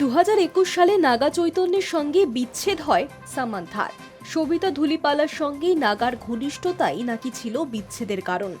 দু হাজার একুশ সালে নাগা চৈতন্যের সঙ্গে বিচ্ছেদ হয় সামান্থার। সবিতা ধুলিপালার সঙ্গে নাগার ঘনিষ্ঠতাই নাকি ছিল বিচ্ছেদের কারণ।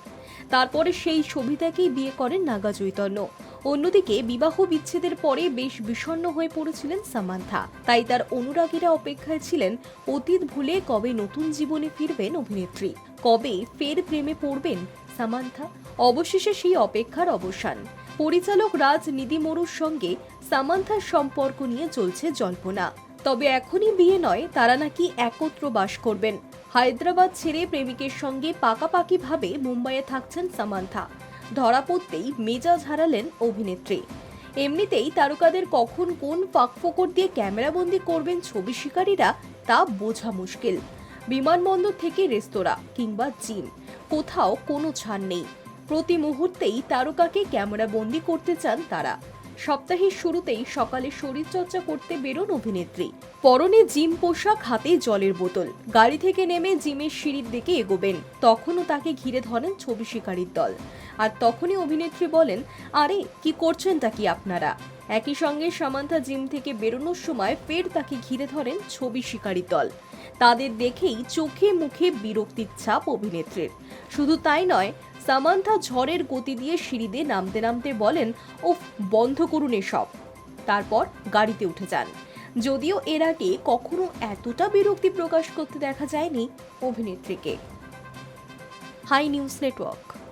তারপরে সেই সবিতাকেই বিয়ে করেন নাগা চৈতন্য। অন্যদিকে বিবাহ বিচ্ছেদের পরে বেশ বিষণ্ণ হয়ে পড়েছিলেন সামান্থা। তাই তার অনুরাগীরা অপেক্ষায় ছিলেন, অতীত ভুলে কবে নতুন জীবনে ফিরবেন অভিনেত্রী? কবে ফের প্রেমে পড়বেন সামান্থা? অবশেষে সেই অপেক্ষার অবসান। পরিচালক রাজ নিদিমরুর সঙ্গে সামান্থার সম্পর্ক নিয়ে চলছে জল্পনা। তবে এখনই বিয়ে নয়, তারা নাকি একত্র বাস করবেন। হায়দ্রাবাদ ছেড়ে প্রেমিকের সঙ্গে পাকাপাকি ভাবে মুম্বাইয়ে থাকছেন সামান্থা। ধরা পড়তেই মেজাজ হারালেন অভিনেত্রী। এমনিতেই তারকাদের কখন কোন ফাঁকফোকর দিয়ে ক্যামেরাবন্দি করবেন ছবি শিকারীরা, তা বোঝা মুশকিল। বিমানবন্দর থেকে রেস্তোরাঁ কিংবা জিম, কোথাও কোনো ছাড় নেই। প্রতি মুহূর্তেই তারকাকে ক্যামেরাবন্দি করতে চান তারা। সপ্তাহের শুরুতেই সকালে শরীরচর্চা করতে বেরোন অভিনেত্রী। পরনে জিম পোশাক, হাতে জলের বোতল। গাড়ি থেকে নেমে জিমের সিঁড়ির দিকে এগোবেন। তখনও তাকে ঘিরে ধরেন ছবি শিকারীর দল। আর তখনই অভিনেত্রী বলেন, আরে, কি করছেন তা কি আপনারা? একই সঙ্গে সামান্থা জিম থেকে বেরোনোর সময় ফের তাকে ঘিরে ধরেন ছবি শিকারীর দল। তাদের দেখেই চোখে মুখে বিরক্তির ছাপ অভিনেত্রীর। শুধু তাই নয় সামান্থা ঝড়ের গতি দিয়ে সিঁড়িতে নামতে নামতে বলেন ও বন্ধ করুন এসব। তারপর গাড়িতে উঠে যান। যদিও এর আগে কখনো এতটা বিরক্তি প্রকাশ করতে দেখা যায়নি অভিনেত্রীকে। Hi news network.